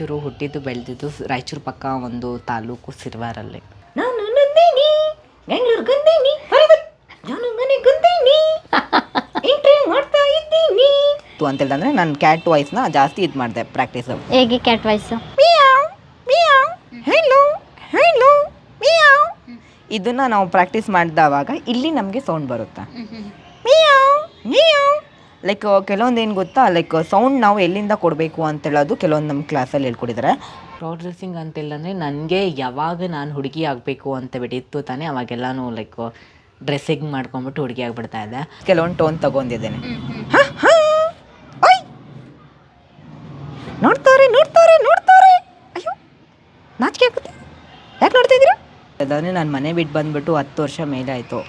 ರಾಯಚೂರು ಹುಟ್ಟಿದ್ದು ಬೆಳೆದಿದ್ದು ರಾಯಚೂರು ಪಕ್ಕ ಒಂದು ತಾಲೂಕು ಸಿರ್ವಾರಲ್ಲಿ. ನಾನು ನಂದಿನಿ ಬೆಂಗಳೂರು ಗಂದಿನಿ ನಾನು ಮನೆ ಗಂದಿನಿ ಎಂಟ್ರಿ ಮಾಡ್ತಾ ಇದ್ದೀನಿ. ಅಂತ ಹೇಳಿದ್ರೆ ನಾನು ಕ್ಯಾಟ್ ವಾಯ್ಸ್ನ ಜಾಸ್ತಿ ಇದು ಮಾಡಿದೆ ಪ್ರಾಕ್ಟೀಸ್ ಹೇಗೆ cat voice hello hello meow. ಇದನ್ನ ನಾವು ಪ್ರಾಕ್ಟೀಸ್ ಮಾಡಿದವಾಗ ಇಲ್ಲಿ ನಮಗೆ ಸೌಂಡ್ ಬರುತ್ತೆ. ಮಿಯಾವ್ ಮಿಯಾವ್. ಲೈಕ್ ಕೆಲವೊಂದು ಏನು ಗೊತ್ತಾ? ಲೈಕ್ ಸೌಂಡ್ ನಾವು ಎಲ್ಲಿಂದ ಕೊಡಬೇಕು ಅಂತ ಹೇಳೋದು ಕೆಲವೊಂದು ನಮ್ಮ ಕ್ಲಾಸಲ್ಲಿ ಹೇಳ್ಕೊಟ್ಟಿದ್ದಾರೆ ಕ್ರೌಡ್ ಡ್ರೆಸ್ಸಿಂಗ್ ಅಂತಿಲ್ಲ ಅಂದರೆ ನನಗೆ ಯಾವಾಗ ನಾನು ಹುಡುಗಿ ಆಗಬೇಕು ಅಂತ ಬಿಟ್ಟಿತ್ತು ತಾನೇ ಅವಾಗೆಲ್ಲನೂ ಲೈಕ್ ಡ್ರೆಸ್ಸಿಂಗ್ ಮಾಡ್ಕೊಂಬಿಟ್ಟು ಹುಡುಗಿ ಆಗಿಬಿಡ್ತಾ ಇದೆ ಕೆಲವೊಂದು ಟೋನ್ ತಗೊಂಡಿದ್ದೇನೆ. ನೋಡ್ತಾರೆ ನೋಡ್ತಾರೆ ನೋಡ್ತಾರೆ. ಅಯ್ಯೋ ನಾಚಿಕೆ ಆಗುತ್ತೆ. ಯಾಕೆ ನೋಡ್ತಾ ಇದ್ದೀರಾ? ನಾನು ಮನೆ ಬಿಟ್ಟು ಬಂದ್ಬಿಟ್ಟು ಹತ್ತು ವರ್ಷ ಮೇಲೆ ಆಯಿತು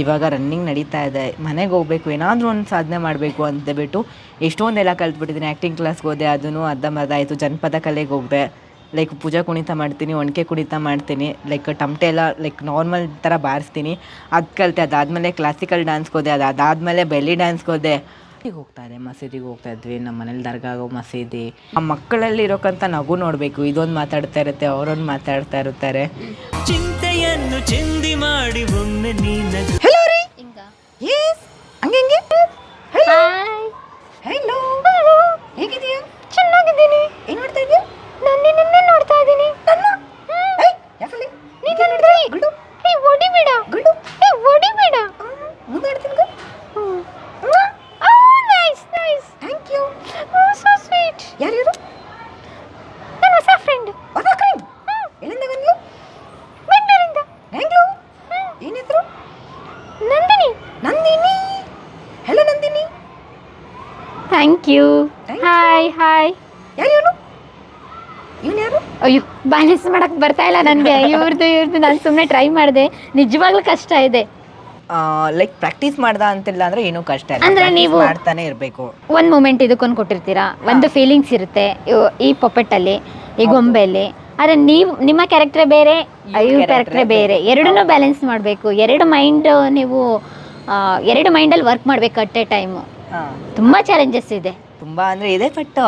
ಇವಾಗ ರನ್ನಿಂಗ್ ನಡೀತಾ ಇದೆ. ಮನೆಗೆ ಹೋಗ್ಬೇಕು, ಏನಾದರೂ ಒಂದು ಸಾಧನೆ ಮಾಡಬೇಕು ಅಂತ ಬಿಟ್ಟು ಎಷ್ಟೊಂದೆಲ್ಲ ಕಲ್ತ್ಬಿಟ್ಟಿದ್ದೀನಿ ಆ್ಯಕ್ಟಿಂಗ್ ಕ್ಲಾಸ್ಗೆ ಹೋದೆ ಅದನ್ನು ಅರ್ಧಂಬರ್ಧ ಆಯಿತು. ಜನಪದ ಕಲೆಗೆ ಹೋಗ್ದೆ. ಲೈಕ್ ಪೂಜಾ ಕುಣಿತ ಮಾಡ್ತೀನಿ, ಒಣಕೆ ಕುಣಿತ ಮಾಡ್ತೀನಿ. ಲೈಕ್ ಟಮಟೆ ಎಲ್ಲ ಲೈಕ್ ನಾರ್ಮಲ್ ಥರ ಬಾರಿಸ್ತೀನಿ. ಅದು ಕಲಿತೆ, ಅದಾದಮೇಲೆ ಕ್ಲಾಸಿಕಲ್ ಡ್ಯಾನ್ಸ್ಗೆ ಹೋದೆ, ಅದು ಅದಾದಮೇಲೆ ಬೆಲ್ಲಿ ಡ್ಯಾನ್ಸ್ಗೆ ಹೋದೆ. ಹೋಗ್ತಾ ಇದೆ ಮಸೀದಿಗೆ ಹೋಗ್ತಾ ಇದ್ವಿ. ನಮ್ಮ ಮನೇಲಿ ದರ್ಗಾಗೋ ಮಸೀದಿ. ಆ ಮಕ್ಕಳಲ್ಲಿ ಇರೋಕ್ಕಂಥ ನಗು ನೋಡಬೇಕು. ಇದೊಂದು ಮಾತಾಡ್ತಾ ಇರುತ್ತೆ, ಅವರೊಂದು ಮಾತಾಡ್ತಾ ಇರ್ತಾರೆ. ಚಿಂತೆಯನ್ನು ಚಿಂದಿ ಮಾಡಿ ಒಮ್ಮೆ ನೀನ ಹೆಲೋ ರೀ. ಹಂಗೆ ಹಂಗೆ? ಥ್ಯಾಂಕ್ ಯು ಹಾಯ್ ಹಾಯ್ ಯಾರು ಇವನು ಇವನು ಯಾರು ಅಯ್ಯೋ ಬ್ಯಾಲೆನ್ಸ್ ಮಾಡಕ್ ಬರ್ತಾ ಇಲ್ಲ ನನಗೆ. ಇವ್ರದ್ದು ಇವ್ರದ್ದು ನಾನು ಸುಮ್ಮನೆ ಟ್ರೈ ಮಾಡಿದೆ. ನಿಜವಾಗ್ಲೂ ಕಷ್ಟ ಇದೆ. ಲೈಕ್ ಪ್ರಾಕ್ಟೀಸ್ ಮಾಡ್ದ ಅಂತಿಲ್ಲ ಅಂದ್ರೆ ಏನು ಕಷ್ಟ ಇಲ್ಲ. ಅಂದ್ರೆ Practice ನೀವು- ಮಾಡ್ತಾನೆ ಇರಬೇಕು. ಒಂದು ಮೂಮೆಂಟ್ ಇದಕ್ಕೊಂದು ಕೊಟ್ಟಿರ್ತೀರಾ? ಒಂದು ಫೀಲಿಂಗ್ಸ್ ಇರುತ್ತೆ. ಇವ್- ಈ ಪೊಪೆಟ್ಟಲ್ಲಿ ಈ ಗೊಂಬೆಯಲ್ಲಿ. ಆದರೆ ನೀವು ನಿಮ್ಮ ಕ್ಯಾರೆಕ್ಟರ್ ಬೇರೆ ಇವ್ರ character ಕ್ಯಾರೆಕ್ಟರ್ ಬೇರೆ. ಎರಡನ್ನೂ ಬ್ಯಾಲೆನ್ಸ್ ಮಾಡಬೇಕು. ಎರಡು ಮೈಂಡ್ ನೀವು ಆ, ಎರಡು ಮೈಂಡಲ್ಲಿ ವರ್ಕ್ ಮಾಡಬೇಕು ಅಟ್ ಎ ಟೈಮು ತುಂಬ ಚಾಲೆಂಜಸ್ ಇದೆ. ತುಂಬಾ ಅಂದ್ರೆ ಇದೆ ಬಟ್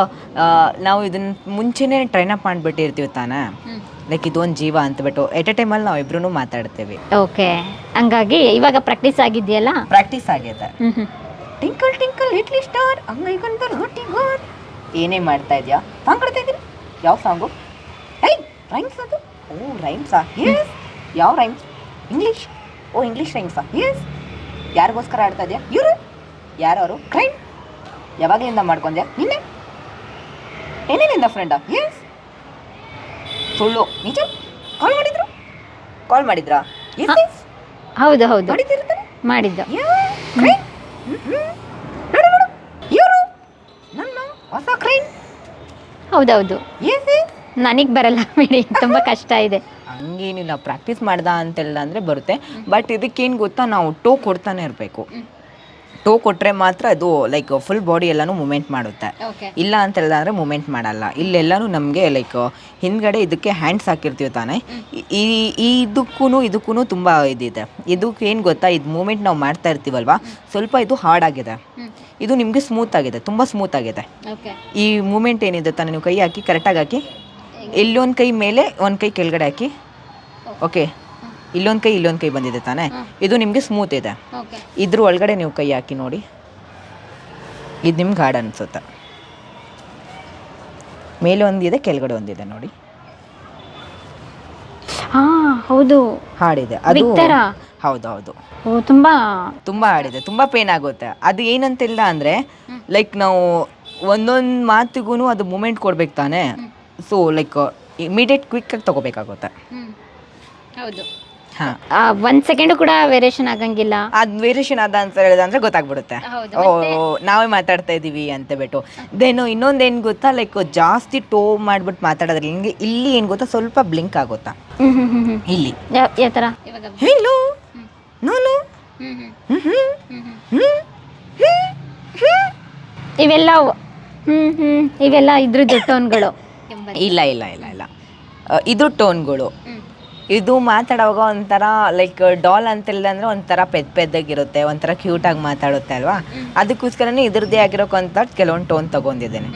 ನಾವು ಇದನ್ನ ಮುಂಚೆನೆ ಟ್ರೈನ್ ಅಪ್ ಮಾಡ್ಬಿಟ್ಟಿರ್ತೀವಿ ತಾನೇ? ಲೈಕ್ ಇದೊಂದು ಜೀವ ಅಂತ ಬಿಟ್ಟು ಎಟ್ ಎ ಟೈಮಲ್ಲಿ ನಾವು ಇಬ್ರು ಮಾತಾಡ್ತೇವೆ. ಓಕೆ ಹಂಗಾಗಿ ಇವಾಗ ಪ್ರಾಕ್ಟೀಸ್ ಆಗಿದೆಯಲ್ಲ? ಪ್ರಾಕ್ಟೀಸ್ ಆಗಿದೆ. ಟಿಂಕಲ್ ಟಿಂಕಲ್ ಲಿಟ್ಲಿ ಸ್ಟಾರ್ ಅಂಗೈಗಂತ ರೋಟಿ ಗೋರ್ ಏನೇ ಮಾಡ್ತಾ ಇದೆಯಾ? ಸಾಂಗ್ ಕೊಡ್ತಾ ಇದ್ದೀನಿ ಯಾವ ಸಾಂಗು ಏಯ್ ರೈಮ್ಸ್ ಅದು? ಓ ರೈಮ್ಸಾ ಎಸ್ ಯಾವ ರೈಮ್ಸ್ ಇಂಗ್ಲೀಷ್ ಓ ಇಂಗ್ಲೀಷ್ ರೈಮ್ಸಾ ಎಸ್ ಯಾರಿಗೋಸ್ಕರ ಆಡ್ತಾ ಇದೆಯಾ? ಇವರು? ಯಾರವರು? ಕ್ರೈಮ್ ಯಾವಾಗಲಿಂದ ಮಾಡ್ಕೊಂಡೆ ನಿನ್ನೆ? ಏನೇನಿಂದ ಫ್ರೆಂಡಾ ಎಸ್ ಸುಳ್ಳು. ನಿಜ ಕಾಲ್ ಮಾಡಿದ್ರು? ಕಾಲ್ ಮಾಡಿದ್ರಾ? ಹೌದು ಹೌದು. ಮಾಡಿದ್ದ. ಕ್ರೈಮ್ ಇವರು? ನನ್ನ ಹೊಸ ಹೌದೌದು ನನಗೆ ಬರಲ್ಲ ಬಿಡಿ ತುಂಬ ಕಷ್ಟ ಇದೆ. ಹಂಗೇನಿಲ್ಲ ಪ್ರಾಕ್ಟೀಸ್ ಮಾಡ್ದ ಅಂತೆಲ್ಲ ಅಂದರೆ ಬರುತ್ತೆ. ಬಟ್ ಇದಕ್ಕೇನು ಗೊತ್ತಾ ನಾವು ಟೋ ಕೊಡ್ತಾನೆ ಇರಬೇಕು. ಟೋ ಕೊಟ್ಟರೆ ಮಾತ್ರ ಅದು ಲೈಕ್ ಫುಲ್ ಬಾಡಿ ಎಲ್ಲನೂ ಮೂಮೆಂಟ್ ಮಾಡುತ್ತೆ. ಓಕೆ ಇಲ್ಲ ಅಂತ ಹೇಳಿದ್ರೆ ಮೂಮೆಂಟ್ ಮಾಡಲ್ಲ. ಇಲ್ಲೆಲ್ಲನೂ ನಮಗೆ ಲೈಕ್ ಹಿಂದ್ಗಡೆ ಇದಕ್ಕೆ ಹ್ಯಾಂಡ್ಸ್ ಹಾಕಿರ್ತೀವಿ ತಾನೇ. ಈ ಈ ಇದಕ್ಕೂ ಇದಕ್ಕೂ ತುಂಬ ಇದಿದೆ. ಇದಕ್ಕೆ ಏನು ಗೊತ್ತಾ ಇದು ಮೂಮೆಂಟ್ ನಾವು ಮಾಡ್ತಾ ಇರ್ತೀವಲ್ವಾ? ಸ್ವಲ್ಪ ಇದು ಹಾರ್ಡ್ ಆಗಿದೆ. ಇದು ನಿಮಗೆ ಸ್ಮೂತ್ ಆಗಿದೆ ತುಂಬ ಸ್ಮೂತ್ ಆಗಿದೆ. ಈ ಮೂಮೆಂಟ್ ಏನಿದೆ ತಾನೇ ನೀವು ಕೈ ಹಾಕಿ ಕರೆಕ್ಟಾಗಿ ಹಾಕಿ? ಇಲ್ಲೊಂದು ಕೈ ಮೇಲೆ ಒಂದು ಕೈ ಕೆಳಗಡೆ ಹಾಕಿ? ಓಕೆ ಇಲ್ಲೊಂದು ಕೈ ಇಲ್ಲೊಂದು ಕೈ ಬಂದಿದೆ ತಾನೆ? ಇದು ನಿಮಗೆ ಸ್ಮೂತ್ ಇದೆ. ಓಕೆ ಇದ್ರ ಒಳಗಡೆ ನೀವು ಕೈ ಹಾಕಿ ನೋಡಿ. ಇದು ನಿಮ್ಗೆ ಹಾರ್ಡ್ ಅನಿಸುತ್ತೆ. ಮೇಲೆ ಒಂದಿದೆ ಕೆಳಗಡೆ ಒಂದಿದೆ ನೋಡಿ. ಹಾ ಹೌದು. ಹಾಡಿದೆ ಅದು ಬಿಗ್ತರ? ಹೌದು ಹೌದು. ಓ ತುಂಬಾ ತುಂಬಾ ಹಾಡಿದೆ ತುಂಬಾ ಪೇನ್ ಆಗುತ್ತೆ. ಅದು ಏನಂತಿಲ್ಲ ಅಂದ್ರೆ ಲೈಕ್ ನಾವು ಒಂದೊಂದು ಮಾತಿಗೂ ಅದು ಮೂಮೆಂಟ್ ಕೊಡ್ಬೇಕು ತಾನೆ? ಸೊ ಲೈಕ್ ಇಮಿಡಿಯೇಟ್ ಕ್ವಿಕ್ ಆಗಿ ತಗೋಬೇಕಾಗುತ್ತೆ. ಹೌದು. ಒಂದ್ ಸೆಕೆಂಡ್ ಕೂಡ ವೇರಿಯೇಷನ್ ಆಗಂಗಿಲ್ಲ. ಅದ್ ವೇರಿಯೇಷನ್ ಅದ ಅಂತ ಹೇಳಿದ್ರೆ ಗೊತ್ತಾಗ್ಬಿಡುತ್ತೆ. ಓ ನಾವೇ ಮಾತಾಡ್ತಾ ಇದೀವಿ ಅಂತ ಬಿಟ್ಟು ದೆನ್ ಇನ್ನೊಂದು ಏನು ಗೊತ್ತಾ ಲೈಕ್ ಜಾಸ್ತಿ ಟೋ ಮಾಡ್ಬಿಟ್ಟು ಮಾತಾಡೋದ್ರಲ್ಲಿ ನಿಮ್ಗೆ ಇಲ್ಲಿ ಏನು ಗೊತ್ತಾ ಸ್ವಲ್ಪ ಬ್ಲಿಂಕ್ ಆಗುತ್ತಾ? ಇಲ್ಲಿ. ಹೇಳು. ನಾನು ಇವೆಲ್ಲ ಹ್ಮ್ ಹ್ಮ್. ಇವೆಲ್ಲ ಇದ್ರದ್ದು ಟೋನ್ಗಳು ಇಲ್ಲ ಇಲ್ಲ ಇಲ್ಲ ಇಲ್ಲ. ಇದ್ರ ಇದು ಟೋನ್ಗಳು ಇದು ಮಾತಾಡುವಾಗ ಒಂಥರ ಲೈಕ್ ಡಾಲ್ ಅಂತಿಲ್ಲ ಅಂದ್ರೆ ಒಂಥರ ಪೆದ್ ಪೆದ್ದಾಗಿರುತ್ತೆ ಒಂಥರ ಕ್ಯೂಟಾಗಿ ಮಾತಾಡುತ್ತೆ ಅಲ್ವಾ? ಅದಕ್ಕೋಸ್ಕರನೇ ಇದ್ರದ್ದೇ ಆಗಿರೋಕ್ಕಂತ ಕೆಲವೊಂದು ಟೋನ್ ತಗೊಂಡಿದ್ದೇನೆ.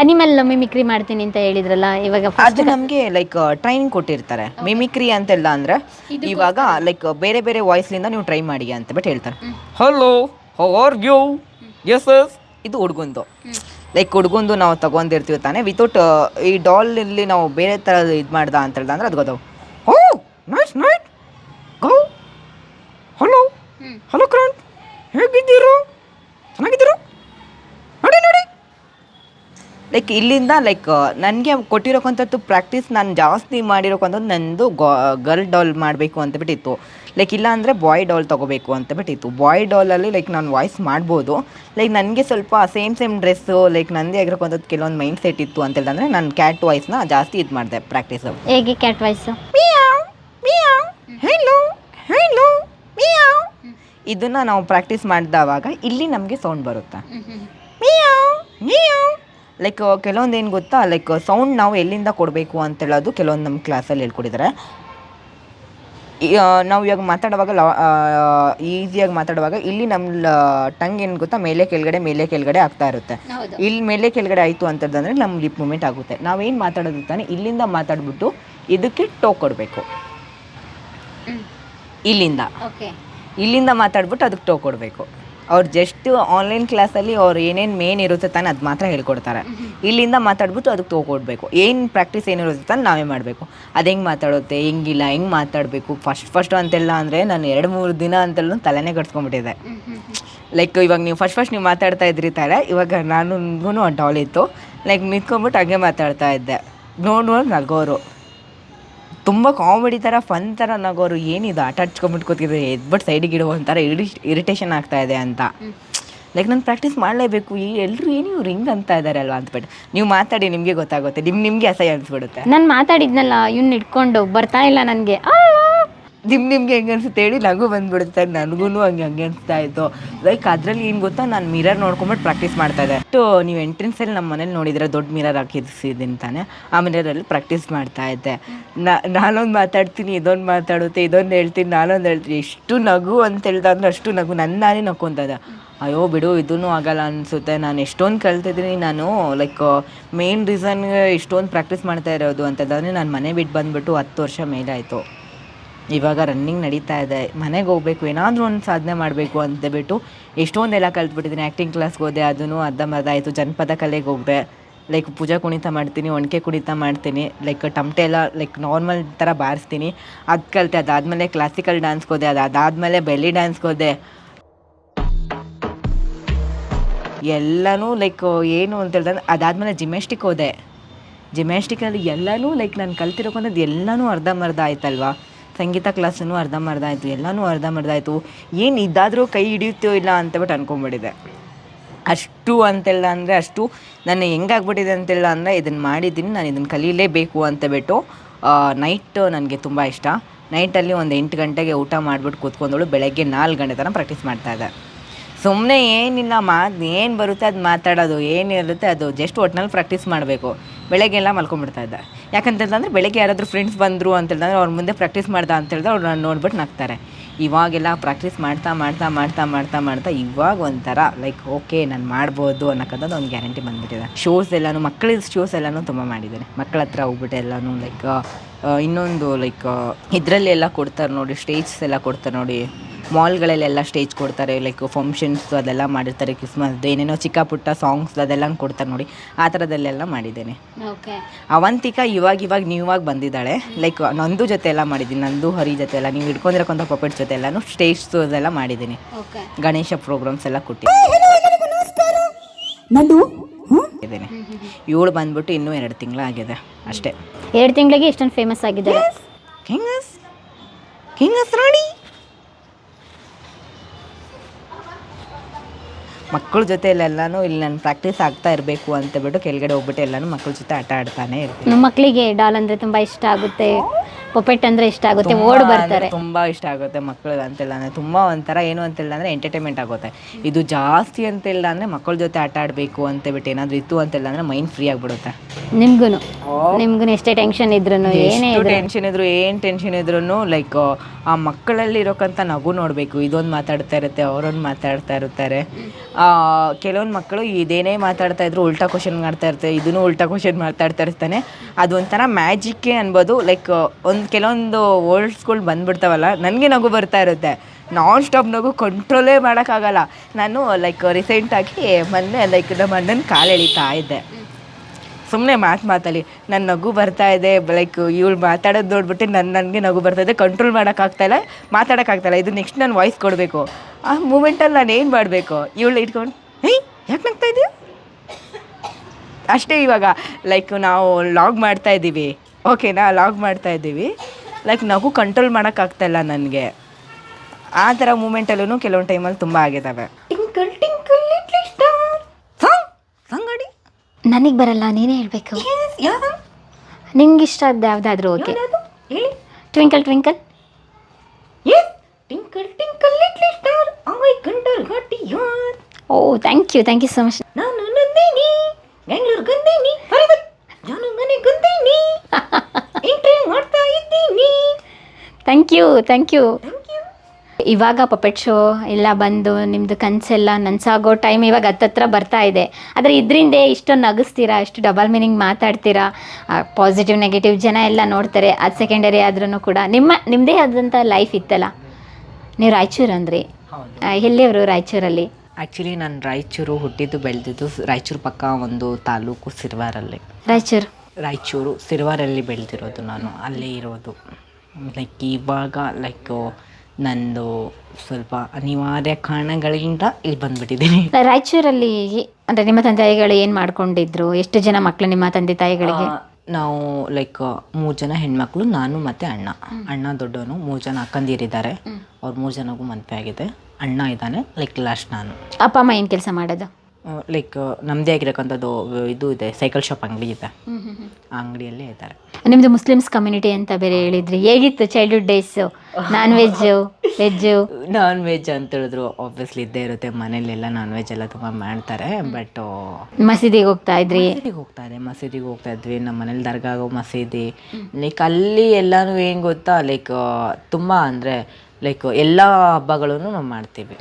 ಅನಿಮಲ್ ಮಿಮಿಕ್ರಿ ಮಾಡ್ತೀನಿ ಅಂತ ಹೇಳಿದ್ರಲ್ಲ ಇವಾಗ ಫಸ್ಟ್ ಅದು ನಮಗೆ ಲೈಕ್ ಟ್ರೈನಿಂಗ್ ಕೊಟ್ಟಿರ್ತಾರೆ. ಮಿಮಿಕ್ರಿ ಅಂತೆಲ್ಲ ಅಂದ್ರೆ ಇವಾಗ ಲೈಕ್ ಬೇರೆ ಬೇರೆ ವಾಯ್ಸ್ಲಿಂದ ನೀವು ಟ್ರೈ ಮಾಡಿ ಅಂತ ಬಿಟ್ಟು ಹೇಳ್ತಾರೆ. Hello how are you yes yes ಇದು ಹುಡುಗಂದು. ಲೈಕ್ ಹುಡ್ಗುಂದು ನಾವು ತಗೊಂಡಿರ್ತೀವಿ ತಾನೇ. ವಿತೌಟ್ ಈ ಡಾಲ್ ಇಲ್ಲಿ ನಾವು ಬೇರೆ ಥರ ಇದು ಮಾಡ್ದ ಅಂತ ಹೇಳ್ದ ಅಂದ್ರೆ ಅದು ಗೊತ್ತಾವು. ಹೋ ನೈಸ್ ನೈಟ್ ಗೌ ಹಲೋ ಹಲೋ ಕ್ರಾಂತ್ ಹೇಗಿದ್ದೀರು ಚೆನ್ನಾಗಿದ್ದೀರು ನೋಡಿ ನೋಡಿ ಲೈಕ್ ಇಲ್ಲಿಂದ ಲೈಕ್ ನನಗೆ ಕೊಟ್ಟಿರೋಕ್ಕಂಥದ್ದು ಪ್ರಾಕ್ಟೀಸ್ ನಾನು ಜಾಸ್ತಿ ಮಾಡಿರೋಕ್ಕಂಥದ್ದು ನಂದು ಗರ್ಲ್ ಡಾಲ್ ಮಾಡಬೇಕು ಅಂತ ಬಿಟ್ಟಿತ್ತು. ಲೈಕ್ ಇಲ್ಲ ಅಂದರೆ ಬಾಯ್ ಡಾಲ್ ತೊಗೋಬೇಕು ಅಂತ ಬಿಟ್ಟಿತ್ತು. ಬಾಯ್ ಡಾಲಲ್ಲಿ ಲೈಕ್ ನಾನು ವಾಯ್ಸ್ ಮಾಡ್ಬೋದು. ಲೈಕ್ ನನಗೆ ಸ್ವಲ್ಪ ಸೇಮ್ ಸೇಮ್ ಡ್ರೆಸ್ಸು ಲೈಕ್ ನಂದೇ ಆಗಿರೋಕ್ಕಂಥದ್ದು ಕೆಲವೊಂದು ಮೈಂಡ್ ಸೆಟ್ ಇತ್ತು ಅಂತ ಹೇಳಿದ್ರೆ ನಾನು ಕ್ಯಾಟ್ ವಾಯ್ಸ್ನ ಜಾಸ್ತಿ ಇದು ಮಾಡಿದೆ ಪ್ರಾಕ್ಟೀಸು ಹೇಗೆ ಕ್ಯಾಟ್ ವಾಯ್ಸು ಹಲೋ ಹಲೋ ಇದನ್ನ ನಾವು ಪ್ರಾಕ್ಟೀಸ್ ಮಾಡಿದವಾಗ ಇಲ್ಲಿ ನಮಗೆ ಸೌಂಡ್ ಬರುತ್ತೆ. ಮಿಯಾವ್ ಮಿಯಾವ್. ಲೈಕ್ ಕೆಲವೊಂದು ಏನು ಗೊತ್ತಾ? ಲೈಕ್ ಸೌಂಡ್ ನಾವು ಎಲ್ಲಿಂದ ಕೊಡಬೇಕು ಅಂತ ಹೇಳೋದು ಕೆಲವೊಂದು ನಮ್ಮ ಕ್ಲಾಸಲ್ಲಿ ಹೇಳ್ಕೊಟ್ಟಿದ್ದಾರೆ ನಾವು ಇವಾಗ ಮಾತಾಡುವಾಗ ಈಸಿಯಾಗಿ ಮಾತಾಡುವಾಗ ಇಲ್ಲಿ ನಮ್ಮ ಟಂಗ್ ಏನು ಗೊತ್ತಾ? ಮೇಲೆ ಕೆಳಗಡೆ ಮೇಲೆ ಕೆಳಗಡೆ ಆಗ್ತಾ ಇರುತ್ತೆ. ಇಲ್ಲಿ ಮೇಲೆ ಕೆಳಗಡೆ ಆಯಿತು ಅಂತಂದ್ರೆ ನಮ್ಮ ಲಿಪ್ ಮೂಮೆಂಟ್ ಆಗುತ್ತೆ. ನಾವೇನು ಮಾತಾಡೋದು ತಾನೆ? ಇಲ್ಲಿಂದ ಮಾತಾಡ್ಬಿಟ್ಟು ಇದಕ್ಕೆ ಟೋ ಕೊಡಬೇಕು. ಇಲ್ಲಿಂದ. ಇಲ್ಲಿಂದ ಮಾತಾಡ್ಬಿಟ್ಟು ಅದಕ್ಕೆ ಟೋ ಕೊಡಬೇಕು. ಅವ್ರು ಜಸ್ಟ್ ಆನ್ಲೈನ್ ಕ್ಲಾಸಲ್ಲಿ ಅವ್ರು ಏನೇನು ಮೇನ್ ಇರುತ್ತೆ ತಾನೆ ಅದು ಮಾತ್ರ ಹೇಳ್ಕೊಡ್ತಾರೆ. ಇಲ್ಲಿಂದ ಮಾತಾಡ್ಬಿಟ್ಟು ಅದಕ್ಕೆ ತೊಗೊಡ್ಬೇಕು ಏನು ಪ್ರಾಕ್ಟೀಸ್ ಏನಿರುತ್ತೆ ತಾನೆ ನಾವೇ ಮಾಡಬೇಕು. ಅದು ಹೆಂಗೆ ಮಾತಾಡುತ್ತೆ, ಹೆಂಗಿಲ್ಲ, ಹೆಂಗೆ ಮಾತಾಡಬೇಕು ಫಸ್ಟ್ ಫಸ್ಟ್ ಅಂತೆಲ್ಲ ಅಂದರೆ ನಾನು ಎರಡು, ಮೂರು ದಿನ ಅಂತೆಲ್ಲ ತಲೆನೇ ಕಟ್ಸ್ಕೊಂಡ್ಬಿಟ್ಟಿದೆ ಲೈಕ್ ಇವಾಗ ನೀವು ಫಸ್ಟ್ ಫಸ್ಟ್ ನೀವು ಮಾತಾಡ್ತಾ ಇದ್ರಿ ತಾಳೆ ಇವಾಗ ನಾನು ಡಾಲ್ ಇತ್ತು. ಲೈಕ್ ನಿಂತ್ಕೊಂಡ್ಬಿಟ್ಟು ಹಾಗೆ ಮಾತಾಡ್ತಾ ಇದ್ದೆ. ನೋಡುವ ನಗೋರು ತುಂಬ ಕಾಮಿಡಿ ಥರ ಫನ್ ಥರ ನಗೋರು ಏನಿದು? ಆಟ ಹಚ್ಕೊಂಬಿಟ್ಟು ಕೂತಿದ್ರೆ ಎದ್ಬಿಟ್ಟು ಸೈಡಿಗೆ ಇಡುವ ಒಂಥರ ಇರಿ ಇರಿಟೇಷನ್ ಆಗ್ತಾ ಇದೆ ಅಂತ. ಲೈಕ್ ನಾನು ಪ್ರಾಕ್ಟೀಸ್ ಮಾಡಲೇಬೇಕು. ಈ ಎಲ್ಲರೂ ಏನು ಇವ್ರು ಹಿಂಗೆ ಅಂತ ಇದ್ದಾರೆ ಅಲ್ವಾ ಅಂದ್ಬಿಟ್ಟು. ನೀವು ಮಾತಾಡಿ, ನಿಮಗೆ ಗೊತ್ತಾಗುತ್ತೆ. ನಿಮ್, ನಿಮಗೆ ಅಸಹ್ಯ ಅನಿಸ್ಬಿಡುತ್ತೆ. ನಾನು ಮಾತಾಡಿದ್ನಲ್ಲ, ಇವ್ನ ಇಟ್ಕೊಂಡು ಬರ್ತಾ ಇಲ್ಲ ನನಗೆ. ನಿಮ್ ನಿಮ್ಗೆ ಹೆಂಗೆ ಅನ್ಸುತ್ತೆ ಹೇಳಿ ನಗು ಬಂದ್ಬಿಡುತ್ತೆ ನನಗೂ ಹಂಗೆ ಹಂಗೆ ಅನಿಸ್ತಾ ಇತ್ತು. ಲೈಕ್ ಅದರಲ್ಲಿ ಏನು ಗೊತ್ತಾ, ನಾನು ಮಿರರ್ ನೋಡ್ಕೊಂಬಿಟ್ಟು ಪ್ರಾಕ್ಟೀಸ್ ಮಾಡ್ತಾ ಇದ್ದೆ. ಅಷ್ಟು ನೀವು ಎಂಟ್ರೆನ್ಸಲ್ಲಿ ನಮ್ಮ ಮನೇಲಿ ನೋಡಿದ್ರೆ ದೊಡ್ಡ ಮಿರರ್ ಹಾಕಿಸಿದ್ದೀನಿ ತಾನೆ. ಆ ಮಿರರಲ್ಲಿ ಪ್ರಾಕ್ಟೀಸ್ ಮಾಡ್ತಾ ಇದ್ದೆ. ನಾನೊಂದು ಮಾತಾಡ್ತೀನಿ, ಇದೊಂದು ಮಾತಾಡುತ್ತೆ, ಇದೊಂದು ಹೇಳ್ತೀನಿ, ನಾನೊಂದು ಹೇಳ್ತೀನಿ. ಎಷ್ಟು ನಗು ಅಂತ ಅಂದ್ರೆ ಅಷ್ಟು ನಗು ನನ್ನ ನಾನೇ ನಕ್ಕೊಂತದ ಅಯ್ಯೋ ಬಿಡು ಇದೂ ಆಗಲ್ಲ ಅನಿಸುತ್ತೆ. ನಾನು ಎಷ್ಟೊಂದು ಕಲ್ತಿದ್ದೀನಿ, ನಾನು ಲೈಕ್ ಮೇನ್ ರೀಸನ್ ಇಷ್ಟೊಂದು ಪ್ರಾಕ್ಟೀಸ್ ಮಾಡ್ತಾ ಇರೋದು ಅಂತಂದರೆ ನಾನು ಮನೆ ಬಿಟ್ಟು ಬಂದ್ಬಿಟ್ಟು ಹತ್ತು ವರ್ಷ ಮೇಲಾಯಿತು. ಇವಾಗ ರನ್ನಿಂಗ್ ನಡೀತಾ ಇದೆ. ಮನೆಗೆ ಹೋಗ್ಬೇಕು, ಏನಾದರೂ ಒಂದು ಸಾಧನೆ ಮಾಡಬೇಕು ಅಂತ ಬಿಟ್ಟು ಎಷ್ಟೊಂದೆಲ್ಲ ಕಲ್ತ್ಬಿಟ್ಟಿದ್ದೀನಿ ಆ್ಯಕ್ಟಿಂಗ್ ಕ್ಲಾಸ್ಗೆ ಹೋದೆ ಅದನ್ನು ಅರ್ಧಂಬರ್ಧ ಆಯಿತು. ಜನಪದ ಕಲೆಗೆ ಹೋಗ್ದೆ. ಲೈಕ್ ಪೂಜಾ ಕುಣಿತ ಮಾಡ್ತೀನಿ, ಒಣಕೆ ಕುಣಿತ ಮಾಡ್ತೀನಿ. ಲೈಕ್ ಟಮಟೆ ಎಲ್ಲ ಲೈಕ್ ನಾರ್ಮಲ್ ಥರ ಬಾರಿಸ್ತೀನಿ. ಅದು ಕಲಿತೆ, ಅದಾದಮೇಲೆ ಕ್ಲಾಸಿಕಲ್ ಡ್ಯಾನ್ಸ್ಗೆ ಹೋದೆ ಅದು ಅದಾದಮೇಲೆ ಬೆಲ್ಲಿ ಡ್ಯಾನ್ಸ್ಗೆ ಹೋದೆ. ಎಲ್ಲನೂ ಲೈಕ್ ಏನು ಅಂತ ಹೇಳಿದ್ರೆ ಅದಾದಮೇಲೆ ಜಿಮ್ಯಾಸ್ಟಿಕ್ ಹೋದೆ. ಜಿಮ್ಯಾಸ್ಟಿಕಲ್ಲಿ ಎಲ್ಲನೂ ಲೈಕ್ ನಾನು ಕಲ್ತಿರೋಕ್ಕಂಥದ್ದು ಎಲ್ಲನೂ ಅರ್ಧಂಬರ್ಧ ಆಯ್ತಲ್ವಾ? ಸಂಗೀತ ಕ್ಲಾಸನ್ನು ಅರ್ಧಂಬರ್ಧ ಆಯಿತು ಎಲ್ಲನೂ ಅರ್ಧಂಬರ್ಧ ಆಯಿತು ಏನು ಇದ್ದಾದರೂ ಕೈ ಹಿಡಿಯುತ್ತೋ ಇಲ್ಲ ಅಂತಬಿಟ್ಟು ಅಂದ್ಕೊಂಬಿಟ್ಟಿದೆ ಅಷ್ಟು ಅಂತೆಲ್ಲ ಅಂದರೆ ಅಷ್ಟು ನಾನು ಹೆಂಗಾಗ್ಬಿಟ್ಟಿದೆ ಅಂತೆಲ್ಲ ಅಂದರೆ ಇದನ್ನು ಮಾಡಿದ್ದೀನಿ, ನಾನು ಇದನ್ನು ಕಲೀಲೇಬೇಕು ಅಂತ ಬಿಟ್ಟು ನೈಟ್ ನನಗೆ ತುಂಬ ಇಷ್ಟ. ನೈಟಲ್ಲಿ ಒಂದು ಎಂಟು ಗಂಟೆಗೆ ಊಟ ಮಾಡಿಬಿಟ್ಟು ಕೂತ್ಕೊಂಡಳು ಬೆಳಗ್ಗೆ ನಾಲ್ಕು ಗಂಟೆ ತನಕ ಪ್ರಾಕ್ಟೀಸ್ ಮಾಡ್ತಾಯಿದ್ದೆ ಸುಮ್ಮನೆ ಏನಿಲ್ಲ, ಮಾ, ಏನು ಬರುತ್ತೆ ಅದು ಮಾತಾಡೋದು ಏನಿರುತ್ತೆ ಅದು ಜಸ್ಟ್ ಒಟ್ಟಿನಲ್ಲಿ ಪ್ರಾಕ್ಟೀಸ್ ಮಾಡಬೇಕು. ಬೆಳಗ್ಗೆಲ್ಲ ಮಲ್ಕೊಂಡ್ಬಿಡ್ತಾ ಇದ್ದ. ಯಾಕಂತಂದ್ರೆ ಬೆಳಗ್ಗೆ ಯಾರಾದರೂ ಫ್ರೆಂಡ್ಸ್ ಬಂದರು ಅಂತೇಳಿದ್ರೆ ಅವ್ರ ಮುಂದೆ ಪ್ರಾಕ್ಟೀಸ್ ಮಾಡ್ದ ಅಂತೇಳಿದ್ರೆ ಅವ್ರು ನಾನು ನೋಡ್ಬಿಟ್ಟು ನಗ್ತಾರೆ. ಇವಾಗೆಲ್ಲ ಪ್ರಾಕ್ಟೀಸ್ ಮಾಡ್ತಾ ಮಾಡ್ತಾ ಮಾಡ್ತಾ ಮಾಡ್ತಾ ಮಾಡ್ತಾ ಇವಾಗ ಒಂಥರ ಲೈಕ್ ಓಕೆ ನಾನು ಮಾಡ್ಬೋದು ಅನ್ನೋಕ್ಕಂಥದ್ದು ಒಂದು ಗ್ಯಾರಂಟಿ ಬಂದ್ಬಿಟ್ಟಿದೆ. ಶೋಸ್ ಎಲ್ಲನೂ ಮಕ್ಕಳ ಶೋಸ್ ಎಲ್ಲನೂ ತುಂಬ ಮಾಡಿದ್ದೇನೆ. ಮಕ್ಕಳ ಹತ್ರ ಹೋಗ್ಬಿಟ್ಟು ಎಲ್ಲನೂ ಲೈಕ್ ಇನ್ನೊಂದು ಲೈಕ್ ಇದರಲ್ಲಿ ಎಲ್ಲ ಕೊಡ್ತಾರೆ ನೋಡಿ ಸ್ಟೇಜ್ಸ್ ಎಲ್ಲ ಕೊಡ್ತಾರೆ ನೋಡಿ. ಮಾಲ್ಗಳಲ್ಲೆಲ್ಲ ಸ್ಟೇಜ್ ಕೊಡ್ತಾರೆ ಲೈಕ್ ಫಂಕ್ಷನ್ಸ್ ಅದೆಲ್ಲ ಮಾಡಿರ್ತಾರೆ ಕ್ರಿಸ್ಮಸ್ ಏನೇನೋ ಚಿಕ್ಕ ಪುಟ್ಟ ಸಾಂಗ್ಸ್ ಅದೆಲ್ಲ ಕೊಡ್ತಾರೆ ನೋಡಿ ಆ ಥರದಲ್ಲೆಲ್ಲ ಮಾಡಿದ್ದೇನೆ. ಓಕೆ ಅವಂತಿಕಾ ಇವಾಗ ಇವಾಗ ನೀವಾಗ ಬಂದಿದ್ದಾಳೆ ಲೈಕ್ ನಂದು ಜೊತೆ ಎಲ್ಲ ಮಾಡಿದ್ದೀನಿ ನಂದು ಹರಿ ಜೊತೆ ಎಲ್ಲ ನೀವು ಹಿಡ್ಕೊಂಡಿರಕ್ಕಂಥ ಪಪೆಟ್ ಜೊತೆ ಎಲ್ಲನೂ ಸ್ಟೇಜ್ ಎಲ್ಲ ಮಾಡಿದ್ದೀನಿ. ಓಕೆ ಗಣೇಶ ಪ್ರೋಗ್ರಾಮ್ಸ್ ಎಲ್ಲ ಕೊಟ್ಟಿದ್ದೇನೆ. ಇವಳು ಬಂದ್ಬಿಟ್ಟು ಇನ್ನೂ ಎರಡು ತಿಂಗಳಾಗಿದೆ ಅಷ್ಟೇ. ಎರಡು ತಿಂಗಳಿಗೆ ಇಷ್ಟೊಂದು ಫೇಮಸ್ ಆಗಿದೆ ಕಿಂಗಸ್ ಕಿಂಗಸ್ ರಾಣಿ ಮಕ್ಕಳ ಜೊತೆ ಎಲ್ಲನೂ ಇಲ್ಲಿ ನಾನು ಪ್ರಾಕ್ಟೀಸ್ ಆಗ್ತಾ ಇರಬೇಕು ಅಂತ ಬಿಟ್ಟು ಕೆಳಗಡೆ ಹೋಗ್ಬಿಟ್ಟು ಎಲ್ಲಾನು ಮಕ್ಕಳ ಜೊತೆ ಆಟ ಆಡ್ತಾನೆ ಇರ್ತೀನಿ. ಮಕ್ಕಳಿಗೆ ಡಾಲ್ ಅಂದರೆ ತುಂಬ ಇಷ್ಟ ಆಗುತ್ತೆ. ಪೊಪೆಟ್ ಅಂದ್ರೆ ಇಷ್ಟ ಆಗುತ್ತೆ ತುಂಬಾ ಓಡ್ ಬರ್ತಾರೆ. ತುಂಬಾ ಇಷ್ಟ ಆಗುತ್ತೆ ಮಕ್ಕಳಿಗೆ ಅಂತಿಲ್ಲ. ಅಂದ್ರೆ ತುಂಬಾ ಒಂಥರ ಏನು ಅಂತಿಲ್ಲ ಅಂದ್ರೆ ಎಂಟರ್ಟೈನ್ಮೆಂಟ್ ಆಗುತ್ತೆ. ಇದು ಜಾಸ್ತಿ ಅಂತಿಲ್ಲ ಅಂದ್ರೆ ಮಕ್ಕಳ ಜೊತೆ ಆಟ ಆಡ್ಬೇಕು ಅಂತ ಬಿಟ್ಟು ಏನಾದ್ರು ಇತ್ತು ಅಂತಿಲ್ಲ ಅಂದ್ರೆ ಮೈಂಡ್ ಫ್ರೀ ಆಗ್ಬಿಡುತ್ತೆ. ನಿಮ್ಗುನು. ನಿಮ್ಗುನು ಎಷ್ಟೇ ಟೆನ್ಷನ್ ಇದ್ರು ಏನೇ ಟೆನ್ಷನ್ ಇದ್ರು. ಏನ್ ಟೆನ್ಷನ್ ಇದ್ರು ಲೈಕ್ ಆ ಮಕ್ಕಳಲ್ಲಿ ಇರೋಕಂತ ನಗು ನೋಡಬೇಕು. ಇದೊಂದು ಮಾತಾಡ್ತಾ ಇರುತ್ತೆ ಅವರೊಂದು ಮಾತಾಡ್ತಾ ಇರ್ತಾರೆ. ಆ ಕೆಲವೊಂದು ಮಕ್ಕಳು ಇದೇನೇ ಮಾತಾಡ್ತಾ ಇದ್ರು ಉಲ್ಟಾ ಕ್ವಶನ್ ಮಾಡ್ತಾ ಇರ್ತಾರೆ ಇದನ್ನು ಉಲ್ಟಾ ಕ್ವಶನ್ ಮಾತಾಡ್ತಾ ಇರ್ತಾನೆ. ಅದೊಂಥರ ಮ್ಯಾಜಿಕ್ ಮ್ಯಾಜಿಕ್ಕೇ ಅನ್ಬೋದು ಲೈಕ್ ಒಂದು ಕೆಲವೊಂದು ವರ್ಡ್ಸ್ಗಳು ಬಂದ್ಬಿಡ್ತಾವಲ್ಲ, ನನಗೆ ನಗು ಬರ್ತಾ ಇರುತ್ತೆ. ನಾನ್ ಸ್ಟಾಪ್ ನಗು ಕಂಟ್ರೋಲೇ ಮಾಡೋಕ್ಕಾಗಲ್ಲ. ನಾನು ಲೈಕ್ ರೀಸೆಂಟಾಗಿ ಮೊನ್ನೆ ಲೈಕ್ ನಮ್ಮ ಅಣ್ಣನ ಕಾಲು ಎಳಿತಾ ಇದ್ದೆ. ಸುಮ್ಮನೆ ಮಾತು ಮಾತಲ್ಲಿ ನನ್ನ ನಗು ಬರ್ತಾ ಇದೆ. ಲೈಕ್ ಇವಳು ಮಾತಾಡೋದು ನೋಡ್ಬಿಟ್ಟು ನನ್ನ ನನಗೆ ನಗು ಬರ್ತಾ ಇದೆ. ಕಂಟ್ರೋಲ್ ಮಾಡೋಕ್ಕಾಗ್ತಾಯಿಲ್ಲ ಮಾತಾಡೋಕ್ಕಾಗ್ತಾಯಿಲ್ಲ ಇದು ನೆಕ್ಸ್ಟ್ ನಾನು ವಾಯ್ಸ್ ಕೊಡಬೇಕು. ಆ ಮೂಮೆಂಟಲ್ಲಿ ನಾನು ಏನು ಮಾಡಬೇಕು? ಇವಳು ಇಟ್ಕೊಂಡು ಹೇ ಯಾಕೆ ನಗ್ತಾ ಇದೆಯಾ? ಅಷ್ಟೇ ಇವಾಗ ಲೈಕ್ ನಾವು ಲಾಗ್ ಮಾಡ್ತಾ ಇದ್ದೀವಿ. ಓಕೆನಾ ಲಾಗ್ ಮಾಡ್ತಾ ಇದ್ದೀವಿ. ಲೈಕ್ ನಗು ಕಂಟ್ರೋಲ್ ಮಾಡೋಕ್ಕಾಗ್ತಾಯಿಲ್ಲ ನನಗೆ. ಆ ಥರ ಮೂಮೆಂಟಲ್ಲೂ ಕೆಲವೊಂದು ಟೈಮಲ್ಲಿ ತುಂಬ ಆಗಿದ್ದಾವೆ ನನಗೆ ಬರಲ್ಲ ನೀನೇ ಹೇಳಬೇಕು. ನಿಮ್ಗೆ ಇಷ್ಟ ಆದ ಯಾವುದಾದ್ರೂ okay twinkle twinkle yes twinkle twinkle little star I ಗಂಟಲ್ ಗಟ್ಟಿ ಯಾರ್ ಓ thank you thank you so much ನಾನು ನಂದಿನಿ. ಬೆಂಗಳೂರು ಗಂದಿನಿ ಹರಿವತ್ ನಾನು ಮನೆ ಗಂದಿನಿ ಎಂಟ್ರಿ ಮಾಡ್ತಾ ಇದ್ದೀನಿ ಥ್ಯಾಂಕ್ ಯು ಇವಾಗ ಪಪೆಟ್ ಶೋ ಎಲ್ಲ ಬಂದು ನಿಮ್ಮದು ಕನ್ಸೆಲ್ಲ ನನ್ಸಾಗೋ ಟೈಮ್ ಇವಾಗ ಹತ್ತತ್ರ ಬರ್ತಾ ಇದೆ. ಆದರೆ ಇದರಿಂದ ಇಷ್ಟೊಂದು ನಗಿಸ್ತೀರಾ ಇಷ್ಟು ಡಬಲ್ ಮೀನಿಂಗ್ ಮಾತಾಡ್ತೀರಾ? ಪಾಸಿಟಿವ್ ನೆಗೆಟಿವ್ ಜನ ಎಲ್ಲ ನೋಡ್ತಾರೆ ಅದು ಸೆಕೆಂಡರಿ ಆದ್ರೂ ಕೂಡ. ನಿಮ್ಮ ನಿಮ್ಮದೇ ಆದಂಥ ಲೈಫ್ ಇತ್ತಲ್ಲ? ನೀವು ರಾಯಚೂರು ಅಂದ್ರಿ. ಎಲ್ಲಿಯವರು ರಾಯಚೂರಲ್ಲಿ? ಆ್ಯಕ್ಚುಲಿ ನಾನು ರಾಯಚೂರು ಹುಟ್ಟಿದ್ದು ಬೆಳೆದಿದ್ದು ರಾಯಚೂರು ಪಕ್ಕ ಒಂದು ತಾಲೂಕು ಸಿರ್ವಾರಲ್ಲಿ. ರಾಯಚೂರು. ರಾಯಚೂರು ಸಿರ್ವಾರಲ್ಲಿ ಬೆಳೆದಿರೋದು ನಾನು ಅಲ್ಲೇ ಇರೋದು. ಲೈಕ್ ಇವಾಗ ಲೈಕ್ ನಂದು ಸ್ವಲ್ಪ ಅನಿವಾರ್ಯ ಕಾರಣಗಳಿಂದ ಇಲ್ಲಿ ಬಂದ್ಬಿಟ್ಟಿದ್ದೀನಿ. ರಾಯಚೂರಲ್ಲಿ ಅಂದರೆ ನಿಮ್ಮ ತಂದೆ ತಾಯಿಗಳು ಏನು ಮಾಡ್ಕೊಂಡಿದ್ರು? ಎಷ್ಟು ಜನ ಮಕ್ಕಳು ನಿಮ್ಮ ತಂದೆ ತಾಯಿಗಳಿಗೆ? ನಾವು ಲೈಕ್ ಮೂರು ಜನ ಹೆಣ್ಮಕ್ಳು ನಾನು ಮತ್ತು ಅಣ್ಣ. ಅಣ್ಣ ದೊಡ್ಡವನು ಮೂರು ಜನ ಅಕ್ಕಂದಿರಿದ್ದಾರೆ. ಅವ್ರು ಮೂರು ಜನಗೂ ಮದುವೆ ಆಗಿದೆ. ಅಣ್ಣ ಇದ್ದಾನೆ ಲೈಕ್ ಲಾಸ್ಟ್ ನಾನು. ಅಪ್ಪ ಅಮ್ಮ ಏನು ಕೆಲಸ ಮಾಡೋದು? ಲೈಕ್ ನಮ್ಮದೇ ಆಗಿರಕ್ಕಂಥದ್ದು ಇದು ಇದೆ ಸೈಕಲ್ ಶಾಪ್ ಅಂಗಡಿ ಇದೆ. ಆ ಅಂಗಡಿಯಲ್ಲೇ ಇದ್ದಾರೆ. ನಿಮ್ದು ಮುಸ್ಲಿಮ್ಸ್ ಕಮ್ಯುನಿಟಿ ಅಂತ ಬೇರೆ ಹೇಳಿದ್ರಿ. ಹೇಗಿತ್ತು childhood days non veg veg non veg ಅಂತ ಹೇಳಿದ್ರು ಆಬ್ವಿಯಸ್ಲಿ ಇದ್ದೇ ಇರುತ್ತೆ ಮನೇಲೆಲ್ಲ ನಾನ್ ವೆಜ್ ಎಲ್ಲ ತುಂಬ ಮಾಡ್ತಾರೆ ಬಟ್ ಮಸೀದಿಗೆ ಹೋಗ್ತಾ ಇದ್ರಿ? ಮಸೀದಿಗೆ ಹೋಗ್ತಾ ಇದೆ ಮಸೀದಿಗೆ ಹೋಗ್ತಾ ಇದ್ವಿ. ನಮ್ಮ ಮನೇಲಿ ದರ್ಗಾಗೋ ಮಸೀದಿ. ಲೈಕ್ ಅಲ್ಲಿ ಎಲ್ಲಾನು ಏನು ಗೊತ್ತಾ ಲೈಕ್ ತುಂಬ ಅಂದರೆ ಲೈಕ್ ಎಲ್ಲ ಹಬ್ಬಗಳನ್ನು ನಾವು ಮಾಡ್ತೀವಿ.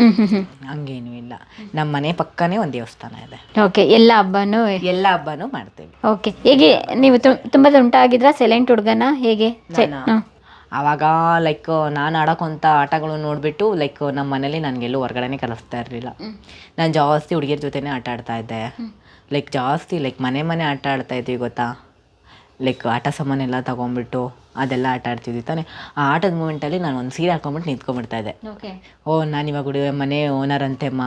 ಹಂಗೇನು ಇಲ್ಲ. ನಮ್ಮ ಮನೆ ಪಕ್ಕನೇ ಒಂದು ದೇವಸ್ಥಾನ ಇದೆ. ಓಕೆ ಎಲ್ಲ ಹಬ್ಬನೂ ಎಲ್ಲ ಹಬ್ಬನೂ ಮಾಡ್ತೀವಿ. ಓಕೆ ಹೇಗೆ ನೀವು ತು- ತುಂಬಾ ತುಂಟಾಗಿದ್ರ ಸೈಲೆಂಟ್ ಹುಡುಗನ? ಹೇಗೆ? ಅವಾಗ ನಾನಾ? ಹ್ಮ್. ಆವಾಗ ಲೈಕ್ ನಾನು ಆಡೋಕ್ಕಂಥ ಆಟಗಳು ನೋಡಿಬಿಟ್ಟು ಲೈಕ್ ನಮ್ಮ ಮನೇಲಿ ನನಗೆಲ್ಲೂ ಹೊರಗಡೆನೆ ಕಲಿಸ್ತಾ ಇರಲಿಲ್ಲ. ನಾನು ಜಾಸ್ತಿ ಹುಡುಗಿಯರ ಜೊತೆನೇ ಆಟ ಆಡ್ತಾ ಇದ್ದೆ. ಲೈಕ್ ಜಾಸ್ತಿ ಲೈಕ್ ಮನೆ ಮನೆ ಆಟ ಆಡ್ತಾ ಇದ್ವಿ ಗೊತ್ತಾ? ಲೈಕ್ ಆಟ ಸಾಮಾನೆಲ್ಲ ತಗೊಂಬಿಟ್ಟು ಅದೆಲ್ಲ ಆಟ ಆಡ್ತಿದ್ವಿ ತಾನೆ. ಆ ಆಟದ ಮೂಮೆಂಟಲ್ಲಿ ನಾನು ಒಂದು ಸೀರೆ ಹಾಕೊಂಬಿಟ್ಟು ನಿಂತ್ಕೊಂಡ್ಬಿಡ್ತಾ ಇದ್ದೆ. ಓ ನಾನು ಇವಾಗ ಹುಡುಗ ಮನೆ ಓನರ್ ಅಂತೆಮ್ಮ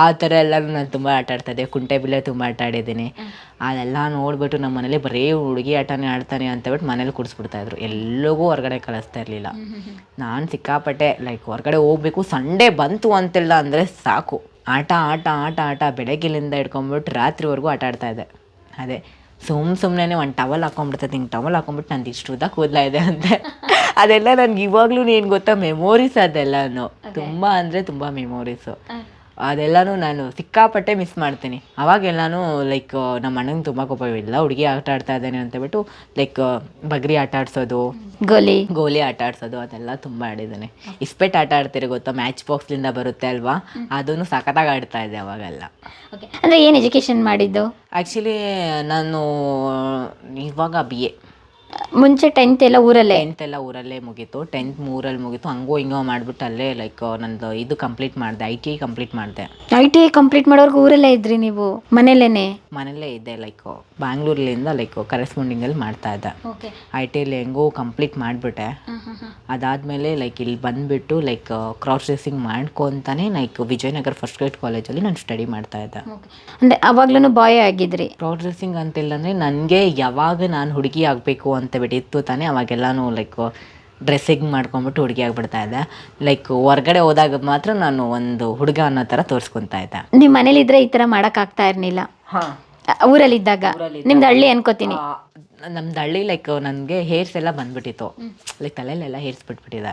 ಆ ಥರ ಎಲ್ಲ ನಾನು ತುಂಬ ಆಟ ಆಡ್ತಾ ಇದ್ದೆ ಕುಂಟೆ ಬಿಲ್ಲೆ ತುಂಬ ಆಟ ಆಡಿದ್ದೀನಿ. ಅದೆಲ್ಲ ನೋಡ್ಬಿಟ್ಟು ನಮ್ಮ ಮನೇಲಿ ಬರೀ ಹುಡುಗಿ ಆಟನೇ ಆಡ್ತಾನೆ ಅಂತಬಿಟ್ಟು ಮನೇಲಿ ಕೂಡಿಸ್ಬಿಡ್ತಾಯಿದ್ರು ಎಲ್ಲಿಗೂ ಹೊರಗಡೆ ಕಳಿಸ್ತಾ ಇರಲಿಲ್ಲ. ನಾನು ಸಿಕ್ಕಾಪಟ್ಟೆ ಲೈಕ್ ಹೊರಗಡೆ ಹೋಗ್ಬೇಕು ಸಂಡೇ ಬಂತು ಅಂತೆಲ್ಲ ಅಂದರೆ ಸಾಕು. ಆಟ ಆಟ ಆಟ ಆಟ ಬೆಳಗ್ಗೆಲಿಂದ ಹಿಡ್ಕೊಂಬಿಟ್ಟು ರಾತ್ರಿವರೆಗೂ ಆಟ ಆಡ್ತಾ ಇದ್ದೆ. ಅದೇ. ಸುಮ್ ಸುಮ್ಮನೆ ಒಂದು ಟವಲ್ ಹಾಕೊಂಡ್ಬಿಡ್ತದೆ ಹಿಂಗೆ ಟವಲ್ ಹಾಕೊಂಡ್ಬಿಟ್ಟು ನಂದು ಇಷ್ಟು ಉದ್ದ ಕೂದಲ ಇದೆ ಅಂತ. ಅದೆಲ್ಲ ನನ್ಗೆ ಇವಾಗ್ಲೂ ಏನು ಗೊತ್ತಾ ಮೆಮೊರೀಸ್ ಅದೆಲ್ಲನೂ. ತುಂಬ ಅಂದರೆ ತುಂಬ ಮೆಮೊರೀಸು ಅದೆಲ್ಲನೂ ನಾನು ಸಿಕ್ಕಾಪಟ್ಟೆ ಮಿಸ್ ಮಾಡ್ತೀನಿ. ಅವಾಗೆಲ್ಲನೂ ಲೈಕ್ ನಮ್ಮ ಅಣ್ಣಂಗೆ ತುಂಬ ಕೋಪ ಇಲ್ಲ ಹುಡುಗಿ ಆಟ ಆಡ್ತಾ ಇದ್ದಾನೆ ಅಂತೇಳ್ಬಿಟ್ಟು ಲೈಕ್ ಬಗ್ರಿ ಆಟ ಆಡ್ಸೋದು ಗೋಲಿ. ಗೋಲಿ ಆಟ ಆಡ್ಸೋದು ಅದೆಲ್ಲ ತುಂಬ ಆಡಿದ್ದಾನೆ. ಇಸ್ಪೆಟ್ ಆಟ ಆಡ್ತೀರಿ ಗೊತ್ತಾ? ಮ್ಯಾಚ್ ಬಾಕ್ಸ್ಲಿಂದ ಬರುತ್ತೆ ಅಲ್ವಾ? ಅದನ್ನು ಸಖತ್ತಾಗಿ ಆಡ್ತಾ ಇದ್ದೆ ಅವಾಗೆಲ್ಲ. ಓಕೆ ಅಂದ್ರೆ ಏನು ಎಜುಕೇಶನ್ ಮಾಡಿದ್ದು? ಆ್ಯಕ್ಚುಲಿ ನಾನು ಇವಾಗ ಬಿ ಎ ಮುಂಚೆ ಟೆಂತ್ ಎಲ್ಲ ಊರಲ್ಲೇ? ಟೆಂತ್ ಎಲ್ಲ ಊರಲ್ಲೇ ಮುಗೀತು. ಟೆಂತ್ ಮೂರಲ್ಲಿ ಮುಗೀತು. ಹಂಗೋ ಹಿಂಗೋ ಮಾಡ್ಬಿಟ್ಟು ಅಲ್ಲೇ ಲೈಕ್ ನಂದು ಇದು ಕಂಪ್ಲೀಟ್ ಮಾಡಿದೆ ಐ ಟಿ ಐ ಕಂಪ್ಲೀಟ್ ಮಾಡಿದೆ. ಐ ಟಿ ಐ ಕಂಪ್ಲೀಟ್ ಮಾಡೋರ್ಗು ಊರಲ್ಲೇ ಇದ್ರಿ ನೀವು? ಮನೇಲೇನೆ ಮನೇಲೇ ಇದ್ದೆ ಲೈಕ್ ಬ್ಯಾಂಗ್ಳೂರ್ಲಿಂದ ಲೈಕ್ ಕರೆಸ್ಪಾಂಡಿಂಗಲ್ಲಿ ಮಾಡ್ತಾ ಇದ್ದೆ. ಐ ಟಿ ಐಲಿ ಹೆಂಗೋ ಕಂಪ್ಲೀಟ್ ಮಾಡಿಬಿಟ್ಟೆ. ಅದಾದ್ಮೇಲೆ ಲೈಕ್ ಇಲ್ಲಿ ಬಂದ್ಬಿಟ್ಟು ಲೈಕ್ ಕ್ರಾಸ್ ಡ್ರೆಸ್ಸಿಂಗ್ ಮಾಡ್ಕೊತಾನೆ ಲೈಕ್ ವಿಜಯನಗರ ಫಸ್ಟ್ ಗ್ರೇಡ್ ಕಾಲೇಜಲ್ಲಿ ನಾನು ಸ್ಟಡಿ ಮಾಡ್ತಾ ಇದ್ದೆ. ಅಂದ್ರೆ ಅವಾಗ್ಲೂ ಬಾಯ್ ಆಗಿದ್ರಿ? ಕ್ರಾಸ್ ಡ್ರೆಸ್ಸಿಂಗ್ ಅಂತಿಲ್ಲ ಅಂದರೆ ನನಗೆ ಯಾವಾಗ ನಾನು ಹುಡುಗಿ ಆಗಬೇಕು ಅಂತ ಬಿಟ್ಟಿತ್ತು ತಾನೇ ಅವಾಗೆಲ್ಲನೂ ಲೈಕ್ ಡ್ರೆಸ್ಸಿಂಗ್ ಮಾಡ್ಕೊಂಬಿಟ್ಟು ಹುಡುಗಿ ಆಗ್ಬಿಡ್ತಾ ಇದ್ದೆ. ಲೈಕ್ ಹೊರ್ಗಡೆ ಹೋದಾಗ ಮಾತ್ರ ನಾನು ಒಂದು ಹುಡುಗ ಅನ್ನೋ ತರ ತೋರಿಸ್ಕೊತಾ ಇದ್ದೆ. ನೀವು ಮನೇಲಿದ್ರೆ ಈ ತರ ಮಾಡಕ್ ಆಗ್ತಾ ಇರ್ಲಿಲ್ಲ? ಊರಲ್ಲಿ ಊರಲ್ಲಿದ್ದಾಗ? ನಿಮ್ದು ಹಳ್ಳಿ ಅನ್ಕೋತೀನಿ ನಮ್ದು ಹಳ್ಳಿ ಲೈಕ್ ನನಗೆ ಹೇರ್ಸ್ ಎಲ್ಲ ಬಂದ್ಬಿಟ್ಟಿತ್ತು. ಲೈಕ್ ತಲೆಯಲ್ಲೆಲ್ಲ ಹೇರ್ಸ್ ಬಿಟ್ಬಿಟ್ಟಿದೆ.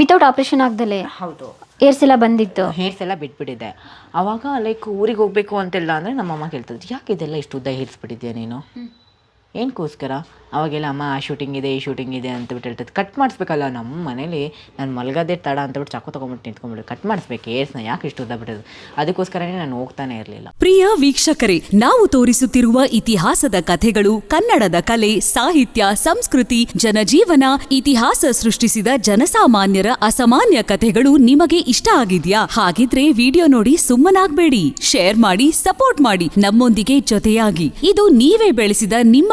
ವಿತೌಟ್ ಆಪರೇಷನ್ ಆಗ್ದಲೇ? ಹೌದು. ಹೇರ್ಸ್ ಎಲ್ಲ ಬಂದಿತ್ತು? ಹೇರ್ಸ್ ಎಲ್ಲ ಬಿಟ್ಬಿಟ್ಟಿದೆ. ಅವಾಗ ಲೈಕ್ ಊರಿಗೆ ಹೋಗ್ಬೇಕು ಅಂತೆಲ್ಲ ಅಂದರೆ ನಮ್ಮಮ್ಮ ಕೇಳ್ತದೆ ಯಾಕೆ ಇದೆಲ್ಲ ಇಷ್ಟು ಉದ್ದ ಹೇರ್ಸ್ ಬಿಟ್ಟಿದ್ಯಾ ನೀನು? ಏನಕ್ಕೋಸ್ಕರ ಅವಾಗೆಲ್ಲ, ಅಮ್ಮ, ಆ ಶೂಟಿಂಗ್ ಇದೆ, ಈ ಶೂಟಿಂಗ್ ಇದೆ ಅಂತ ಬಿಟ್ಟು ಹೇಳ್ತದೆ ಕಟ್ ಮಾಡಿಸ್ಬೇಕಲ್ಲ, ನಮ್ಮ ಮನೇಲಿ ನಾನು ಮಲಗದೆ ತಡ ಅಂತ ಚಕ್ಕ ಚಾಕು ತೊಗೊಂಬಿಟ್ಟು ನಿಂತ್ಕೊಂಡ್ಬಿಟ್ಟು ಕಟ್ ಮಾಡಿಸ್ಬೇಕು? ಏರ್ಸ್ನ ಯಾಕೆ ಇಷ್ಟು ಉದ್ದ ಬಿಟ್ಟದು ಅದಕ್ಕೋಸ್ಕರನೇ ನಾನು ಹೋಗ್ತಾನೆ ಇರಲಿಲ್ಲ. ಪ್ರಿಯ ವೀಕ್ಷಕರೇ, ನಾವು ತೋರಿಸುತ್ತಿರುವ ಇತಿಹಾಸದ ಕಥೆಗಳು, ಕನ್ನಡದ ಕಲೆ, ಸಾಹಿತ್ಯ, ಸಂಸ್ಕೃತಿ, ಜನಜೀವನ, ಇತಿಹಾಸ ಸೃಷ್ಟಿಸಿದ ಜನಸಾಮಾನ್ಯರ ಅಸಾಮಾನ್ಯ ಕಥೆಗಳು ನಿಮಗೆ ಇಷ್ಟ ಆಗಿದ್ಯಾ? ಹಾಗಿದ್ರೆ ವಿಡಿಯೋ ನೋಡಿ ಸುಮ್ಮನಾಗ್ಬೇಡಿ. ಶೇರ್ ಮಾಡಿ, ಸಪೋರ್ಟ್ ಮಾಡಿ. ನಮ್ಮೊಂದಿಗೆ ಜೊತೆಯಾಗಿ. ಇದು ನೀವೇ ಬೆಳೆಸಿದ ನಿಮ್ಮ